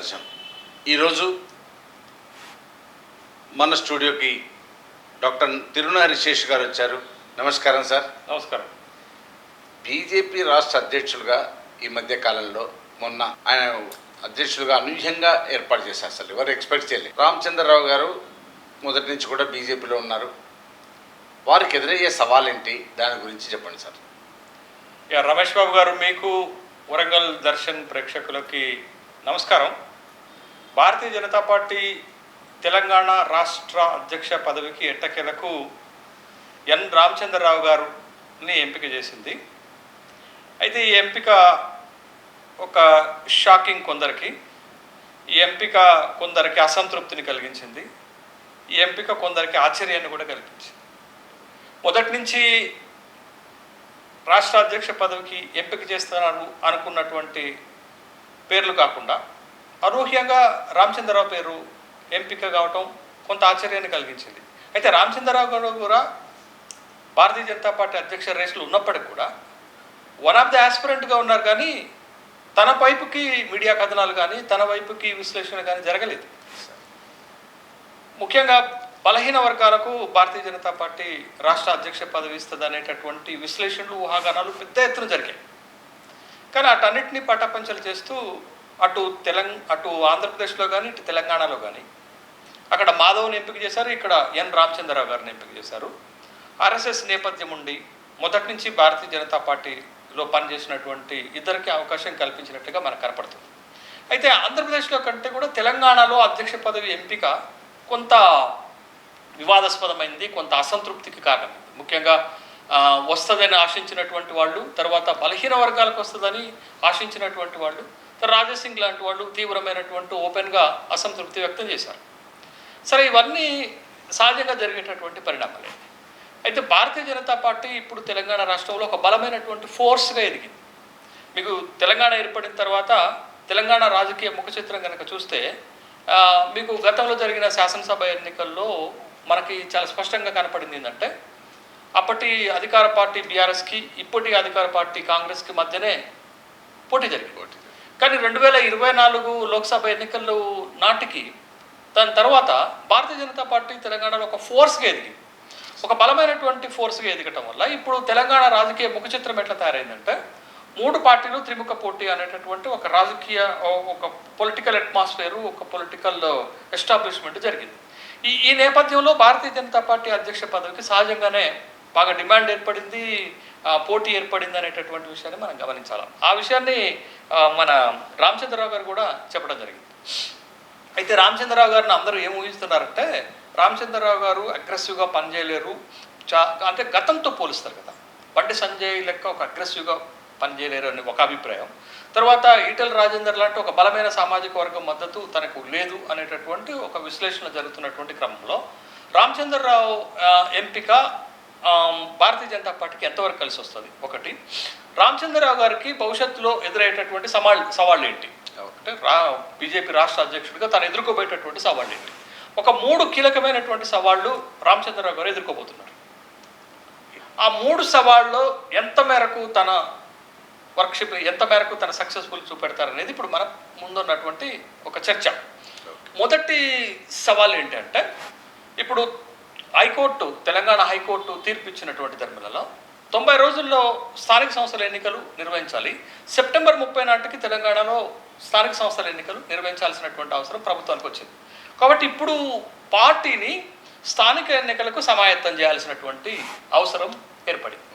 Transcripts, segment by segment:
దర్శనం. ఈరోజు మన స్టూడియోకి డాక్టర్ తిరునహరి శేష్ గారు వచ్చారు. నమస్కారం సార్. నమస్కారం. బీజేపీ రాష్ట్ర అధ్యక్షులుగా ఈ మధ్య కాలంలో మొన్న ఆయన అధ్యక్షులుగా అనూహ్యంగా ఏర్పాటు చేశారు అసలు ఎవరు ఎక్స్పెక్ట్ చేయలేదు. రామచంద్రరావు గారు మొదటి నుంచి కూడా బీజేపీలో ఉన్నారు. వారికి ఎదురయ్యే సవాల్ ఏంటి దాని గురించి చెప్పండి సార్. రమేష్ బాబు గారు మీకు వరంగల్ దర్శన్ ప్రేక్షకులకి నమస్కారం. భారతీయ జనతా పార్టీ తెలంగాణ రాష్ట్ర అధ్యక్ష పదవికి ఎట్టకేలకు ఎన్. రామచంద్రరావు గారుని ఎంపిక చేసింది. అయితే ఈ ఎంపిక ఒక షాకింగ్ కొందరికి ఈ ఎంపిక కొందరికి అసంతృప్తిని కలిగించింది. ఈ ఎంపిక కొందరికి ఆశ్చర్యాన్ని కూడా కల్పించింది మొదటి నుంచి రాష్ట్ర అధ్యక్ష పదవికి ఎంపిక చేస్తున్నారు అనుకున్నటువంటి పేర్లు కాకుండా అనూహ్యంగా రామచంద్రరావు పేరు ఎంపిక కావటం కొంత ఆశ్చర్యాన్ని కలిగించింది. అయితే రామచంద్రరావు గారు కూడా భారతీయ జనతా పార్టీ అధ్యక్ష రేసులు ఉన్నప్పటికీ కూడా వన్ ఆఫ్ ద ఆస్పిరెంట్గా ఉన్నారు కానీ తన వైపుకి మీడియా కథనాలు కానీ తన వైపుకి విశ్లేషణ కానీ జరగలేదు. ముఖ్యంగా బలహీన వర్గాలకు భారతీయ జనతా పార్టీ రాష్ట్ర అధ్యక్ష పదవి ఇస్తుంది అనేటటువంటి విశ్లేషణలు ఊహాగానాలు పెద్ద ఎత్తున జరిగాయి. కానీ అటన్నిటిని పటాపంచలు చేస్తూ అటు తెలంగ అటు ఆంధ్రప్రదేశ్లో కానీ ఇటు తెలంగాణలో కానీ అక్కడ మాధవ్ని ఎంపిక చేశారు ఇక్కడ ఎన్ రామచంద్రరావు గారిని ఎంపిక చేశారు. ఆర్ఎస్ఎస్ నేపథ్యం ఉండి మొదటి నుంచి భారతీయ జనతా పార్టీలో పనిచేసినటువంటి ఇద్దరికి అవకాశం కల్పించినట్టుగా మనకు కనపడుతుంది. అయితే ఆంధ్రప్రదేశ్లో కంటే కూడా తెలంగాణలో అధ్యక్ష పదవి ఎంపిక కొంత వివాదాస్పదమైంది కొంత అసంతృప్తికి కారణం. ముఖ్యంగా వస్తుందని ఆశించినటువంటి వాళ్ళు తర్వాత బలహీన వర్గాలకు వస్తుందని ఆశించినటువంటి వాళ్ళు రాజాసింగ్ లాంటి వాళ్ళు తీవ్రమైనటువంటి ఓపెన్గా అసంతృప్తి వ్యక్తం చేశారు. సరే ఇవన్నీ సహజంగా జరిగేటటువంటి పరిణామాలే అయితే భారతీయ జనతా పార్టీ ఇప్పుడు తెలంగాణ రాష్ట్రంలో ఒక బలమైనటువంటి ఫోర్స్గా ఎదిగింది. మీకు తెలంగాణ ఏర్పడిన తర్వాత తెలంగాణ రాజకీయ ముఖ చిత్రం కనుక చూస్తే మీకు గతంలో జరిగిన శాసనసభ ఎన్నికల్లో మనకి చాలా స్పష్టంగా కనపడింది ఏంటంటే అప్పటి అధికార పార్టీ బీఆర్ఎస్కి ఇప్పటి అధికార పార్టీ కాంగ్రెస్కి మధ్యనే పోటీ జరిగింది. కానీ రెండు వేల ఇరవై నాలుగు లోక్సభ ఎన్నికలు నాటికి దాని తర్వాత భారతీయ జనతా పార్టీ తెలంగాణలో ఒక ఫోర్స్గా ఎదిగింది. ఒక బలమైనటువంటి ఫోర్స్గా ఎదగటం వల్ల ఇప్పుడు తెలంగాణ రాజకీయ ముఖ చిత్రం ఎట్లా తయారైందంటే మూడు పార్టీలు త్రిముఖ పోటీ అనేటటువంటి ఒక రాజకీయ ఒక పొలిటికల్ అట్మాస్ఫియర్ ఒక పొలిటికల్ ఎస్టాబ్లిష్మెంట్ జరిగింది. ఈ ఈ నేపథ్యంలో భారతీయ జనతా పార్టీ అధ్యక్ష పదవికి సహజంగానే బాగా డిమాండ్ ఏర్పడింది పోటీ ఏర్పడింది అనేటటువంటి విషయాన్ని మనం గమనించాలి. ఆ విషయాన్ని మన రామచంద్రరావు గారు కూడా చెప్పడం జరిగింది. అయితే రామచంద్రరావు గారిని అందరూ ఏం ఊహిస్తున్నారంటే రామచంద్రరావు గారు అగ్రెసివ్గా పనిచేయలేరు. చా అంటే గతంతో పోలుస్తారు కదా. బండి సంజయ్ లెక్క ఒక అగ్రెసివ్గా పనిచేయలేరు అని ఒక అభిప్రాయం. తర్వాత ఈటల రాజేందర్ లాంటి ఒక బలమైన సామాజిక వర్గం మద్దతు తనకు లేదు అనేటటువంటి ఒక విశ్లేషణ జరుగుతున్నటువంటి క్రమంలో రామచంద్రరావు ఎంపిక భారతీయ జనతా పార్టీకి ఎంతవరకు కలిసి వస్తుంది? ఒకటి రామచంద్రరావు గారికి భవిష్యత్తులో ఎదురయ్యేటటువంటి సవాళ్ళు సవాళ్ళు ఏంటి? అంటే రా బీజేపీ రాష్ట్ర అధ్యక్షుడిగా తను ఎదుర్కోబోయేటటువంటి సవాళ్ళు ఏంటి? ఒక మూడు కీలకమైనటువంటి సవాళ్ళు రామచంద్రరావు గారు ఎదుర్కోబోతున్నారు. ఆ మూడు సవాళ్ళు ఎంత మేరకు తన వర్క్షిప్ ఎంత మేరకు తన సక్సెస్ఫుల్ చూపెడతారనేది ఇప్పుడు మన ముందున్నటువంటి ఒక చర్చ. మొదటి సవాల్ ఏంటంటే ఇప్పుడు హైకోర్టు తెలంగాణ హైకోర్టు తీర్పు ఇచ్చినటువంటి ధర్మలలో తొంభై రోజుల్లో స్థానిక సంస్థల ఎన్నికలు నిర్వహించాలి. సెప్టెంబర్ ముప్పై నాటికి తెలంగాణలో స్థానిక సంస్థల ఎన్నికలు నిర్వహించాల్సినటువంటి అవసరం ప్రభుత్వానికి వచ్చింది. కాబట్టి ఇప్పుడు పార్టీని స్థానిక ఎన్నికలకు సమాయత్తం చేయాల్సినటువంటి అవసరం ఏర్పడింది.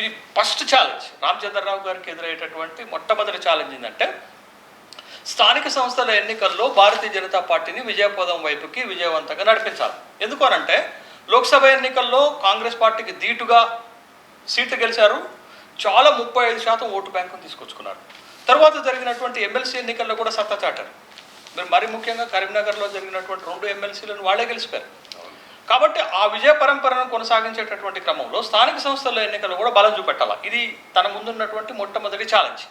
ఇది ఫస్ట్ ఛాలెంజ్. రామచంద్రరావు గారికి ఎదురయ్యేటటువంటి మొట్టమొదటి ఛాలెంజ్ ఏంటంటే స్థానిక సంస్థల ఎన్నికల్లో భారతీయ జనతా పార్టీని విజయపదం వైపుకి విజయవంతంగా నడిపించాలి. ఎందుకు అనంటే లోక్సభ ఎన్నికల్లో కాంగ్రెస్ పార్టీకి ధీటుగా సీట్లు గెలిచారు. చాలా ముప్పై ఐదు శాతం ఓటు బ్యాంకును తీసుకొచ్చుకున్నారు. తర్వాత జరిగినటువంటి ఎమ్మెల్సీ ఎన్నికల్లో కూడా సత్తా చాటారు. మీరు మరి ముఖ్యంగా కరీంనగర్లో జరిగినటువంటి రెండు ఎమ్మెల్సీలను వాళ్ళే గెలిచిపోయారు. కాబట్టి ఆ విజయ పరంపరను కొనసాగించేటటువంటి క్రమంలో స్థానిక సంస్థల ఎన్నికలు కూడా బలం చూపెట్టాలి? ఇది తన ముందున్నటువంటి మొట్టమొదటి ఛాలెంజ్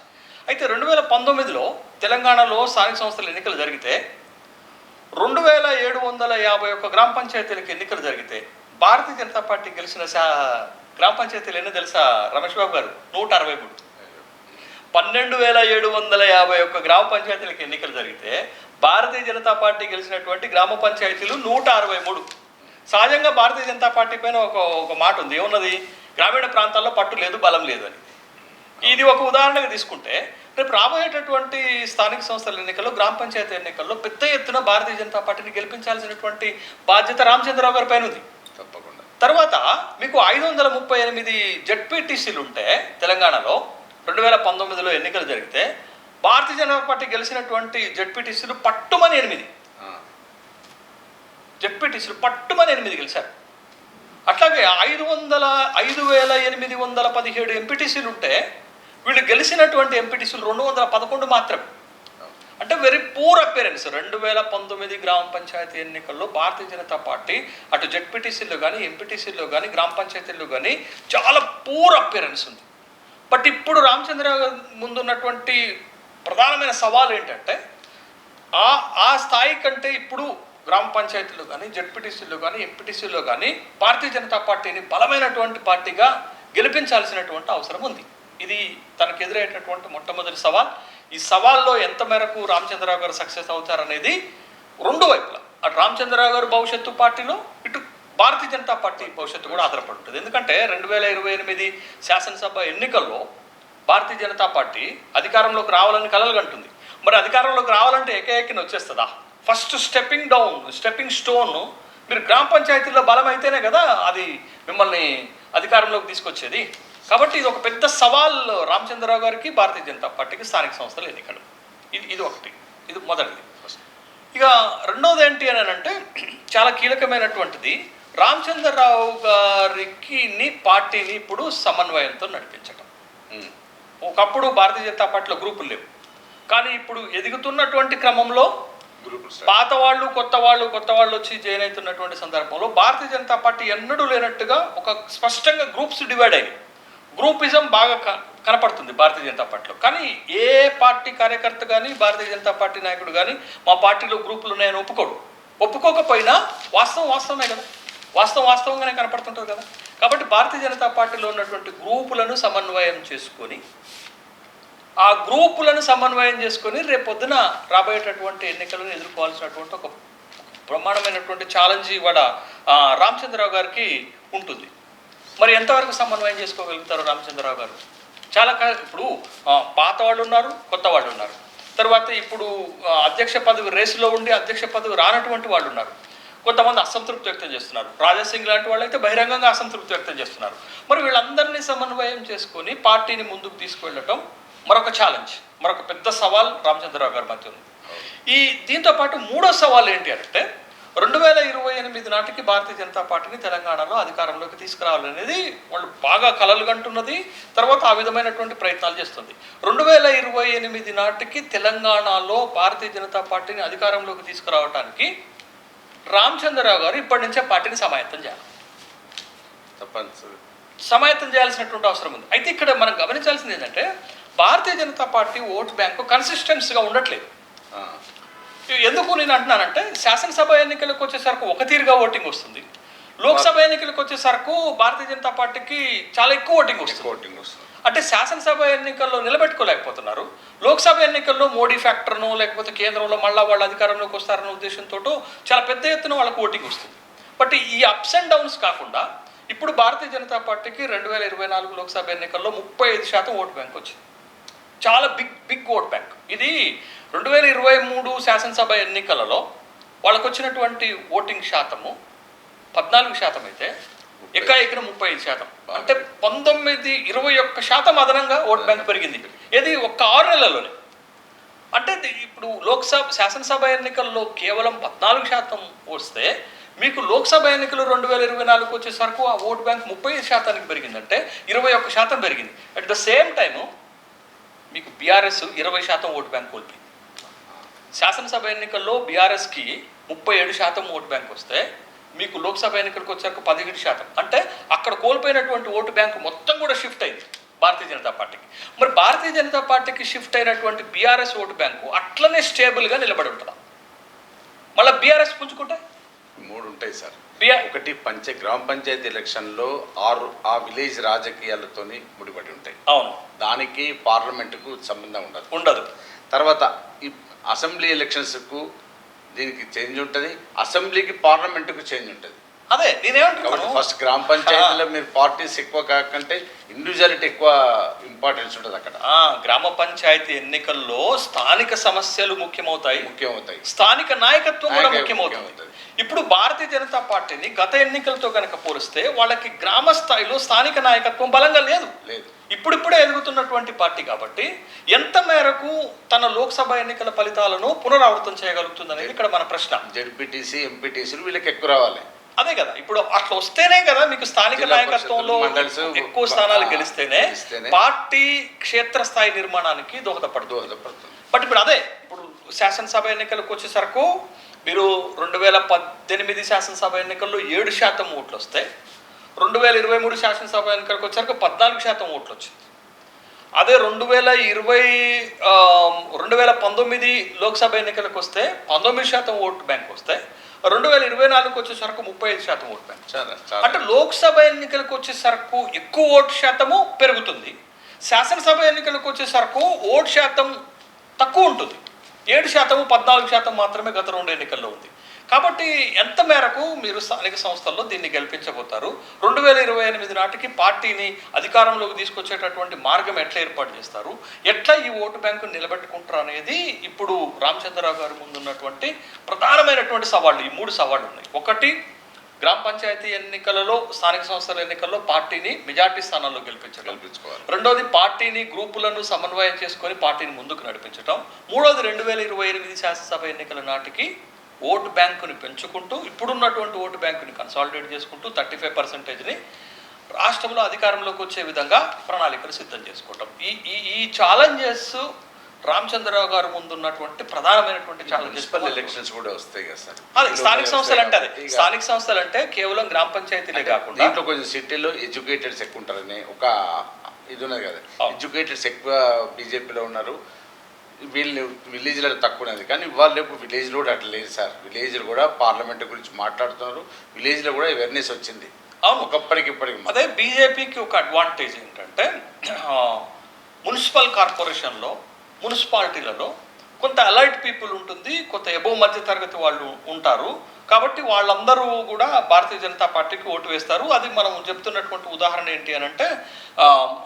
అయితే రెండు వేల పంతొమ్మిదిలో తెలంగాణలో స్థానిక సంస్థల ఎన్నికలు జరిగితే రెండు వేల ఏడు వందల యాభై ఒక్క గ్రామ పంచాయతీలకు ఎన్నికలు జరిగితే భారతీయ జనతా పార్టీ గెలిచిన గ్రామ పంచాయతీలు ఎన్ని తెలుసా రమేష్ బాబు గారు? నూట అరవై మూడు. పన్నెండు వేల ఏడు వందల యాభై ఒక్క గ్రామ పంచాయతీలకు ఎన్నికలు జరిగితే భారతీయ జనతా పార్టీ గెలిచినటువంటి గ్రామ పంచాయతీలు నూట అరవై మూడు. సహజంగా భారతీయ జనతా పార్టీ పైన ఒక ఒక మాట ఉంది. ఏమున్నది? గ్రామీణ ప్రాంతాల్లో పట్టు లేదు బలం లేదు అని. ఇది ఒక ఉదాహరణగా తీసుకుంటే రేపు రాబోయేటటువంటి స్థానిక సంస్థల ఎన్నికల్లో గ్రామ పంచాయతీ ఎన్నికల్లో పెద్ద ఎత్తున భారతీయ జనతా పార్టీని గెలిపించాల్సినటువంటి బాధ్యత రామచంద్రరావు గారి పైన ఉంది. తప్పకుండా. తర్వాత మీకు ఐదు వందల ముప్పై ఎనిమిది జడ్పీటీసీలు ఉంటే తెలంగాణలో రెండు వేల పంతొమ్మిదిలో ఎన్నికలు జరిగితే భారతీయ జనతా పార్టీ గెలిచినటువంటి జడ్పీటీసీలు పట్టుమని ఎనిమిది. జడ్పీటీసీలు పట్టుమని ఎనిమిది గెలిచారు. అట్లాగే ఐదు వందల ఐదు వేల ఎనిమిది వందల పదిహేడు ఎంపీటీసీలు ఉంటే వీళ్ళు గెలిచినటువంటి ఎంపీటీసీలు రెండు వందల పదకొండు మాత్రమే అంటే వెరీ పూర్ అపేరెన్స్ రెండు వేల పంతొమ్మిది గ్రామ పంచాయతీ ఎన్నికల్లో భారతీయ జనతా పార్టీ అటు జెడ్పీటీసీలో కానీ ఎంపీటీసీలో కానీ గ్రామ పంచాయతీల్లో కానీ చాలా పూర్ అపేరెన్స్ ఉంది. బట్ ఇప్పుడు రామచంద్ర ముందున్నటువంటి ప్రధానమైన సవాల్ ఏంటంటే ఆ ఆ స్థాయి కంటే ఇప్పుడు గ్రామ పంచాయతీలో కానీ జెడ్పీటీసీలో కానీ ఎంపీటీసీలో కానీ భారతీయ జనతా పార్టీని బలమైనటువంటి పార్టీగా గెలిపించాల్సినటువంటి అవసరం ఉంది. ఇది తనకు ఎదురయ్యేటటువంటి మొట్టమొదటి సవాల్. ఈ సవాల్లో ఎంత మేరకు రామచంద్రరావు గారు సక్సెస్ అవుతారనేది రెండు వైపులా. అటు రామచంద్రరావు గారు భవిష్యత్తు పార్టీలో ఇటు భారతీయ జనతా పార్టీ భవిష్యత్తు కూడా ఆధారపడుతుంది. ఎందుకంటే రెండు వేల ఇరవై ఎనిమిది శాసనసభ ఎన్నికల్లో భారతీయ జనతా పార్టీ అధికారంలోకి రావాలని కలలుగంటుంది మరి అధికారంలోకి రావాలంటే ఏకైకిన వచ్చేస్తుందా? First stepping down stepping stone. మీరు గ్రామ పంచాయతీలో బలం అయితేనే కదా అది మిమ్మల్ని అధికారంలోకి తీసుకొచ్చేది? కాబట్టి ఇది ఒక పెద్ద సవాల్ రామచంద్రరావు గారికి భారతీయ జనతా పార్టీకి స్థానిక సంస్థల ఎన్నికలు. ఇది ఇది ఒకటి. ఇది మొదటిది ఇక రెండోది ఏంటి అని అంటే చాలా కీలకమైనటువంటిది. రామచంద్రరావు గారికి పార్టీని ఇప్పుడు సమన్వయంతో నడిపించటం. ఉమ్, ఒకప్పుడు భారతీయ జనతా పార్టీలో గ్రూపులు లేవు. కానీ ఇప్పుడు ఎదుగుతున్నటువంటి క్రమంలో పాత వాళ్ళు కొత్త వాళ్ళు కొత్త వాళ్ళు వచ్చి జాయిన్ అవుతున్నటువంటి సందర్భంలో భారతీయ జనతా పార్టీ ఎన్నడూ లేనట్టుగా ఒక స్పష్టంగా గ్రూప్స్ డివైడ్ అయ్యాయి గ్రూపిజం బాగా కనపడుతుంది భారతీయ జనతా పార్టీలో. కానీ ఏ పార్టీ కార్యకర్త కానీ భారతీయ జనతా పార్టీ నాయకుడు కానీ మా పార్టీలో గ్రూపులు ఉన్నాయని ఒప్పుకోడు. ఒప్పుకోకపోయినా వాస్తవం వాస్తవమే కదా. వాస్తవం వాస్తవంగానే కనపడుతుంటుంది కదా. కాబట్టి భారతీయ జనతా పార్టీలో ఉన్నటువంటి గ్రూపులను సమన్వయం చేసుకొని ఆ గ్రూపులను సమన్వయం చేసుకొని రేపొద్దున రాబోయేటటువంటి ఎన్నికలను ఎదుర్కోవాల్సినటువంటి ఒక బ్రహ్మాండమైనటువంటి ఛాలెంజ్ ఇవాడ రామచంద్రరావు గారికి ఉంటుంది. మరి ఎంతవరకు సమన్వయం చేసుకోగలుగుతారు రామచంద్రరావు గారు? చాలా ఇప్పుడు పాత వాళ్ళు ఉన్నారు కొత్త వాళ్ళు ఉన్నారు. తర్వాత ఇప్పుడు అధ్యక్ష పదవి రేసులో ఉండి అధ్యక్ష పదవి రానటువంటి వాళ్ళు ఉన్నారు. కొంతమంది అసంతృప్తి వ్యక్తం చేస్తున్నారు. రాజాసింగ్ లాంటి వాళ్ళు అయితే బహిరంగంగా అసంతృప్తి వ్యక్తం చేస్తున్నారు. మరి వీళ్ళందరినీ సమన్వయం చేసుకొని పార్టీని ముందుకు తీసుకువెళ్ళటం మరొక ఛాలెంజ్ మరొక పెద్ద సవాల్ రామచంద్రరావు గారి మధ్య ఉంది. ఈ దీంతో పాటు మూడో సవాల్ ఏంటి అంటే రెండు వేల ఇరవై ఎనిమిది నాటికి భారతీయ జనతా పార్టీని తెలంగాణలో అధికారంలోకి తీసుకురావాలనేది వాళ్ళు బాగా కలలు కంటున్నది తర్వాత ఆ విధమైనటువంటి ప్రయత్నాలు చేస్తుంది. రెండు వేల ఇరవై ఎనిమిది నాటికి తెలంగాణలో భారతీయ జనతా పార్టీని అధికారంలోకి తీసుకురావడానికి రామచంద్రరావు గారు ఇప్పటి నుంచే పార్టీని సమాయత్తం చేయాలి. తప్పనిసరి. సమాయత్తం చేయాల్సినటువంటి అవసరం ఉంది. అయితే ఇక్కడ మనం గమనించాల్సింది ఏంటంటే Bharatiya Janata party vote bank కన్సిస్టెన్సీగా ఉండట్లేదు. ఎందుకు నేను అంటున్నానంటే శాసనసభ ఎన్నికలకు వచ్చేసరికి ఒక తీరుగా ఓటింగ్ వస్తుంది. లోక్సభ ఎన్నికలకు వచ్చేసరికి భారతీయ జనతా పార్టీకి చాలా ఎక్కువ ఓటింగ్ వస్తుంది. ఓటింగ్ వస్తుంది. అంటే శాసనసభ ఎన్నికల్లో నిలబెట్టుకోలేకపోతున్నారు. లోక్సభ ఎన్నికల్లో మోడీ ఫ్యాక్టర్ను లేకపోతే కేంద్రంలో మళ్ళా వాళ్ళ అధికారంలోకి వస్తారన్న ఉద్దేశంతో చాలా పెద్ద ఎత్తున వాళ్ళకు ఓటింగ్ వస్తుంది. బట్ ఈ అప్స్ అండ్ డౌన్స్ కాకుండా ఇప్పుడు భారతీయ జనతా పార్టీకి రెండు వేల ఇరవై నాలుగు లోక్సభ ఎన్నికల్లో ముప్పై ఐదు శాతం ఓటు బ్యాంక్ వచ్చింది. చాలా బిగ్ బిగ్ ఓట్ బ్యాంక్ ఇది రెండు వేల ఇరవై మూడు శాసనసభ ఎన్నికలలో వాళ్ళకు వచ్చినటువంటి ఓటింగ్ శాతము పద్నాలుగు శాతం అయితే ఎక్కాఎక్కిన ముప్పై ఐదు శాతం. అంటే పంతొమ్మిది ఇరవై ఒక్క శాతం అదనంగా ఓట్ బ్యాంక్ పెరిగింది. ఇది ఒక్క ఆరు నెలల్లోనే. అంటే ఇప్పుడు లోక్సభ శాసనసభ ఎన్నికల్లో కేవలం పద్నాలుగు శాతం వస్తే మీకు లోక్సభ ఎన్నికలు రెండు వేల ఇరవై నాలుగు వచ్చేసరికి ఆ ఓట్ బ్యాంక్ ముప్పై ఐదు శాతానికి పెరిగిందంటే ఇరవై ఒక్క శాతం పెరిగింది. అట్ ద సేమ్ టైము మీకు బీఆర్ఎస్ ఇరవై శాతం ఓటు బ్యాంక్ కోల్పోయింది. శాసనసభ ఎన్నికల్లో బీఆర్ఎస్కి ముప్పై ఏడు శాతం ఓటు బ్యాంక్ వస్తే మీకు లోక్సభ ఎన్నికలకు వచ్చాక పదిహేడు శాతం. అంటే అక్కడ కోల్పోయినటువంటి ఓటు బ్యాంకు మొత్తం కూడా షిఫ్ట్ అయింది భారతీయ జనతా పార్టీకి. మరి భారతీయ జనతా పార్టీకి షిఫ్ట్ అయినటువంటి బీఆర్ఎస్ ఓటు బ్యాంకు అట్లనే స్టేబుల్గా నిలబడి ఉంటుందా? మళ్ళీ బీఆర్ఎస్ పుంజుకుంటే? మూడు ఉంటాయి సార్ ఒకటి పంచ గ్రామ పంచాయతీ ఎలక్షన్లో ఆరు ఆ విలేజ్ రాజకీయాలతోని ముడిపడి ఉంటాయి. అవును. దానికి పార్లమెంటుకు సంబంధం ఉండదు. ఉండదు. తర్వాత ఈ అసెంబ్లీ ఎలక్షన్స్కు దీనికి చేంజ్ ఉంటుంది. అసెంబ్లీకి పార్లమెంటుకు చేంజ్ ఉంటుంది. అదే నేనేమంటున్నాను ఫస్ట్ గ్రామ పంచాయతీలో మీరు పార్టీస్ ఎక్కువ కాకంటే ఇండివిజువాలిటీ ఎక్కువ ఇంపార్టెన్స్ ఉంటుంది అక్కడ. ఆ, గ్రామ పంచాయతీ ఎన్నికల్లో స్థానిక సమస్యలు ముఖ్యమవుతాయి. ముఖ్యమవుతాయి. స్థానిక నాయకత్వం కూడా ముఖ్యమవుతుంది. ఇప్పుడు భారతీయ జనతా పార్టీని గత ఎన్నికలతో కనుక పోలిస్తే వాళ్ళకి గ్రామ స్థాయిలో స్థానిక నాయకత్వం బలంగా లేదు. లేదు. ఇప్పుడిప్పుడే ఎదుగుతున్నటువంటి పార్టీ కాబట్టి ఎంత మేరకు తన లోక్సభ ఎన్నికల ఫలితాలను పునరావృతం చేయగలుగుతుంది అనేది ఇక్కడ మన ప్రశ్న. జడ్పీటీసీ ఎంపీటీసీలు వీళ్ళకి ఎక్కువ రావాలి. అదే కదా ఇప్పుడు అట్లా వస్తేనే కదా మీకు స్థానిక నాయకత్వంలో ఎక్కువ స్థానాలు గెలిస్తేనే. పార్టీ క్షేత్రస్థాయి నిర్మాణానికి దోహదపడుతుంది బట్ ఇప్పుడు అదే ఇప్పుడు శాసనసభ ఎన్నికలకు వచ్చేసరకు మీరు రెండు వేల పద్దెనిమిది శాసనసభ ఎన్నికల్లో ఏడు శాతం ఓట్లు వస్తాయి. రెండు వేల ఇరవై మూడు శాసనసభ ఎన్నికలకు వచ్చాక పద్నాలుగు శాతం ఓట్లు వచ్చింది. అదే రెండు వేల ఇరవై రెండు వేల పంతొమ్మిది లోక్సభ ఎన్నికలకు వస్తే పంతొమ్మిది శాతం ఓటు బ్యాంక్ వస్తాయి. రెండు వేల ఇరవై నాలుగుకి వచ్చేసరికి ముప్పై ఐదు శాతం ఓటు బ్యాంక్. అంటే లోక్సభ ఎన్నికలకు వచ్చేసరికి ఎక్కువ ఓటు శాతము పెరుగుతుంది. శాసనసభ ఎన్నికలకు వచ్చేసరికి ఓటు శాతం తక్కువ ఉంటుంది. ఏడు శాతము పద్నాలుగు శాతం మాత్రమే గత రెండు ఎన్నికల్లో ఉంది. కాబట్టి ఎంత మేరకు మీరు స్థానిక సంస్థల్లో దీన్ని గెలిపించబోతారు? రెండు వేల ఇరవై ఎనిమిది నాటికి పార్టీని అధికారంలోకి తీసుకొచ్చేటటువంటి మార్గం ఎట్లా ఏర్పాటు చేస్తారు? ఎట్లా ఈ ఓటు బ్యాంకు నిలబెట్టుకుంటారు అనేది ఇప్పుడు రామచంద్రరావు గారి ముందున్నటువంటి ప్రధానమైనటువంటి సవాళ్ళు ఈ మూడు సవాళ్ళు ఉన్నాయి. ఒకటి గ్రామ పంచాయతీ ఎన్నికలలో స్థానిక సంస్థల ఎన్నికల్లో పార్టీని మెజార్టీ స్థానాల్లో గెలిపించగలం కల్పించుకోవాలి రెండోది పార్టీని గ్రూపులను సమన్వయం చేసుకొని పార్టీని ముందుకు నడిపించడం మూడోది రెండు వేల ఇరవై ఎనిమిది శాసనసభ ఎన్నికల నాటికి ఓటు బ్యాంకుని పెంచుకుంటూ ఇప్పుడున్నటువంటి ఓటు బ్యాంకుని కన్సాలిడేట్ చేసుకుంటూ థర్టీ ఫైవ్ పర్సెంటేజ్ని రాష్ట్రంలో అధికారంలోకి వచ్చే విధంగా ప్రణాళికలు సిద్ధం చేసుకోవటం. ఈ ఈ ఈ ఛాలెంజెస్ రామచంద్రరావు గారు ముందున్నటువంటి ప్రధానమైనటువంటి ఛాలెంజెస్ మున్సిపల్ ఎలక్షన్స్ కూడా వస్తాయి కదా సార్. అది స్థానిక సంస్థలు అంటే అదే. స్థానిక సంస్థలు అంటే కేవలం గ్రామ పంచాయతీలే కాకుండా దీంట్లో కొంచెం సిటీలో ఎడ్యుకేటెడ్స్ ఎక్కువ ఉంటారని ఒక ఇది ఉన్నది కదా. ఎడ్యుకేటెడ్స్ ఎక్కువ బీజేపీలో ఉన్నారు. వీళ్ళు విలేజ్లలో తక్కువ ఉన్నది. కానీ వాళ్ళు రేపు విలేజ్లో కూడా అట్లా లేదు సార్. విలేజ్లో కూడా పార్లమెంట్ గురించి మాట్లాడుతున్నారు. విలేజ్లో కూడా అవేర్నెస్ వచ్చింది. అవును. ఒకప్పటికి ఇప్పటికి అదే బీజేపీకి ఒక అడ్వాంటేజ్ ఏంటంటే మున్సిపల్ కార్పొరేషన్లో మున్సిపాలిటీలలో కొంత అలర్ట్ పీపుల్ ఉంటుంది కొంత ఎబో మధ్య తరగతి వాళ్ళు ఉంటారు. కాబట్టి వాళ్ళందరూ కూడా భారతీయ జనతా పార్టీకి ఓటు వేస్తారు. అది మనం చెప్తున్నటువంటి ఉదాహరణ ఏంటి అని అంటే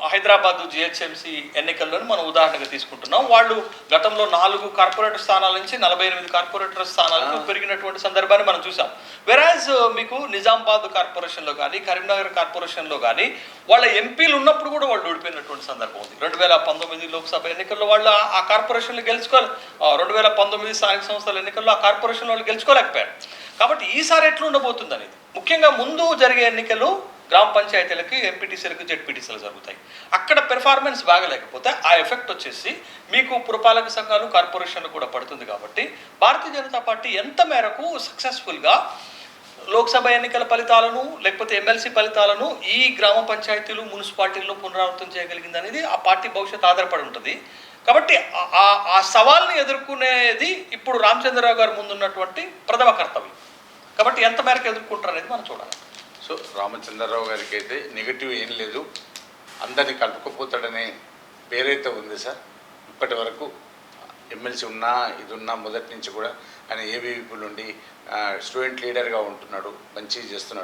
హైదరాబాద్ జిహెచ్ఎంసీ ఎన్నికల్లోని మనం ఉదాహరణగా తీసుకుంటున్నాం. వాళ్ళు గతంలో నాలుగు కార్పొరేటర్ స్థానాల నుంచి నలభై ఎనిమిది కార్పొరేటర్ స్థానాలకు పెరిగినటువంటి సందర్భాన్ని మనం చూసాం వెరాజ్ మీకు నిజామాబాద్ కార్పొరేషన్లో కానీ కరీంనగర్ కార్పొరేషన్లో కానీ వాళ్ళ ఎంపీలు ఉన్నప్పుడు కూడా వాళ్ళు ఓడిపోయినటువంటి సందర్భం ఉంది. రెండు వేల పంతొమ్మిది లోక్సభ ఎన్నికల్లో వాళ్ళు ఆ- ఆ కార్పొరేషన్లు గెలుచుకోవాలి రెండు వేల పంతొమ్మిది స్థానిక సంస్థల ఎన్నికల్లో ఆ కార్పొరేషన్ వాళ్ళు గెలుచుకోలేకపోయారు. కాబట్టి ఈసారి ఎట్లా ఉండబోతుంది అనేది ముఖ్యంగా ముందు జరిగే ఎన్నికలు గ్రామ పంచాయతీలకి ఎంపీటీసీలకు జెడ్పీటీసీలు జరుగుతాయి. అక్కడ పెర్ఫార్మెన్స్ బాగలేకపోతే ఆ ఎఫెక్ట్ వచ్చేసి మీకు పురపాలక సంఘాలు కార్పొరేషన్లు కూడా పడుతుంది కాబట్టి భారతీయ జనతా పార్టీ ఎంత మేరకు సక్సెస్ఫుల్గా లోక్సభ ఎన్నికల ఫలితాలను లేకపోతే ఎమ్మెల్సీ ఫలితాలను ఈ గ్రామ పంచాయతీలు మున్సిపాలిటీల్లో పునరావృతం చేయగలిగింది అనేది ఆ పార్టీ భవిష్యత్ ఆధారపడి ఉంటుంది. కాబట్టి ఆ- ఆ- ఆ సవాల్ని ఎదుర్కొనేది ఇప్పుడు రామచంద్రరావు గారు ముందున్నటువంటి ప్రథమ కర్తవ్యం. కాబట్టి ఎంత మేరకు ఎదుర్కొంటారు అనేది మనం చూడాలి. సో రామచంద్రరావు గారికి అయితే నెగిటివ్ ఏం లేదు. అందరినీ కలుపుకోపోతాడనే పేరైతే ఉంది సార్. ఇప్పటి వరకు ఎమ్మెల్సీ ఉన్నా ఇది ఉన్నా మొదటి నుంచి కూడా ఆయన ఏబీవీపీ నుండి స్టూడెంట్ లీడర్గా ఉంటున్నాడు మంచి చేస్తున్నాడు.